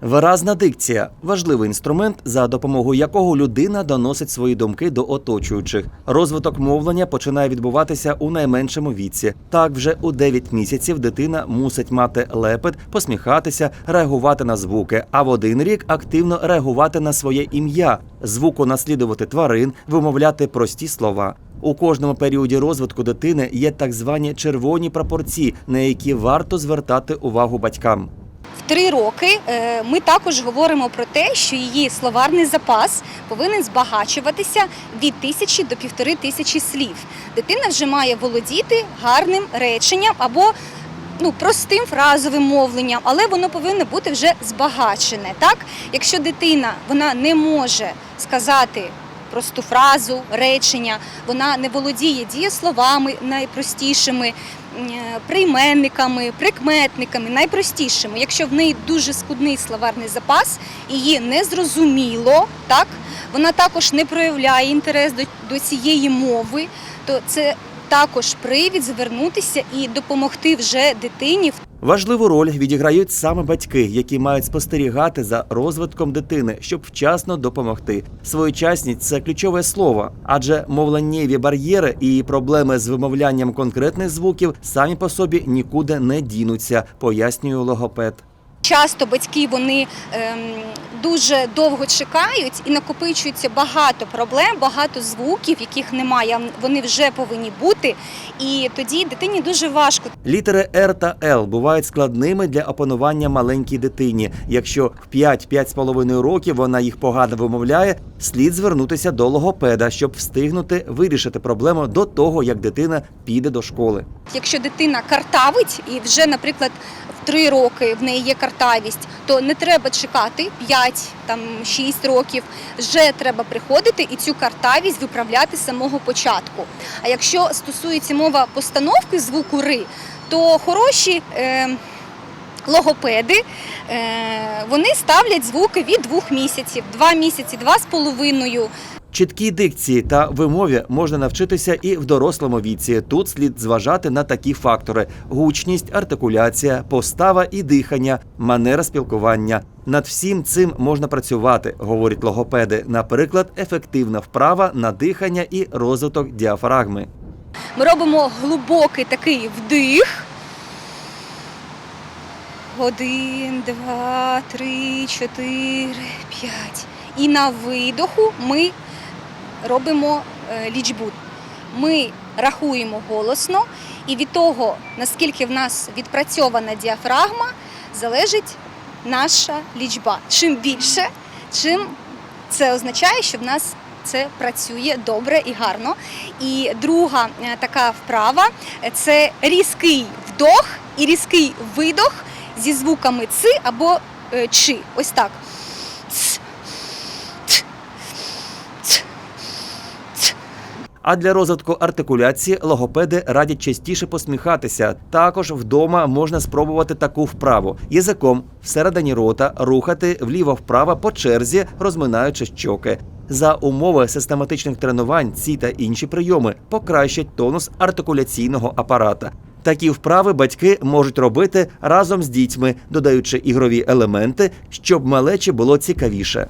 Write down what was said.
Виразна дикція важливий інструмент, за допомогою якого людина доносить свої думки до оточуючих. Розвиток мовлення починає відбуватися у найменшому віці. Так, вже у 9 місяців дитина мусить мати лепет, посміхатися, реагувати на звуки, а в один рік активно реагувати на своє ім'я, звуку наслідувати тварин, вимовляти прості слова. У кожному періоді розвитку дитини є так звані червоні прапорці, на які варто звертати увагу батькам. Три роки е, ми також говоримо про те, що її словарний запас повинен збагачуватися від тисячі до півтори тисячі слів. Дитина вже має володіти гарним реченням або ну, простим фразовим мовленням, але воно повинно бути вже збагачене. Так? Якщо дитина вона не може сказати просту фразу, речення, вона не володіє дієсловами найпростішими, прийменниками, прикметниками, найпростішими. Якщо в неї дуже скудний словарний запас, її не зрозуміло, так вона також не проявляє інтерес до, до цієї мови, то це також привід звернутися і допомогти вже дитині Важливу роль відіграють саме батьки, які мають спостерігати за розвитком дитини, щоб вчасно допомогти. Своєчасність це ключове слово, адже мовленнєві бар'єри і проблеми з вимовлянням конкретних звуків самі по собі нікуди не дінуться, пояснює логопед. Часто батьки вони ем, дуже довго чекають і накопичується багато проблем, багато звуків, яких немає. Вони вже повинні бути. І тоді дитині дуже важко. Літери Р та Л бувають складними для опанування маленькій дитині. Якщо в 5-5,5 років вона їх погано вимовляє, слід звернутися до логопеда, щоб встигнути вирішити проблему до того, як дитина піде до школи. Якщо дитина картавить і вже, наприклад, 3 роки в неї є картавість, то не треба чекати 5, там 6 років. Вже треба приходити і цю картавість виправляти з самого початку. А якщо стосується мова постановки звуку ри, то хороші. Е, Логопеди е, вони ставлять звуки від двох місяців, два місяці, два з половиною. Чіткій дикції та вимові можна навчитися і в дорослому віці. Тут слід зважати на такі фактори: гучність, артикуляція, постава і дихання, манера спілкування. Над всім цим можна працювати, говорять логопеди. Наприклад, ефективна вправа на дихання і розвиток діафрагми. Ми робимо глибокий такий вдих. Один, два, три, чотири, п'ять. І на видоху ми робимо е, лічбу. Ми рахуємо голосно, і від того, наскільки в нас відпрацьована діафрагма, залежить наша лічба. Чим більше, чим це означає, що в нас це працює добре і гарно. І друга е, така вправа це різкий вдох і різкий видох зі звуками ци або е, чи. Ось так. А для розвитку артикуляції логопеди радять частіше посміхатися. Також вдома можна спробувати таку вправу язиком всередині рота рухати вліво-вправо по черзі, розминаючи щоки. За умови систематичних тренувань ці та інші прийоми покращать тонус артикуляційного апарата. Такі вправи батьки можуть робити разом з дітьми, додаючи ігрові елементи, щоб малечі було цікавіше.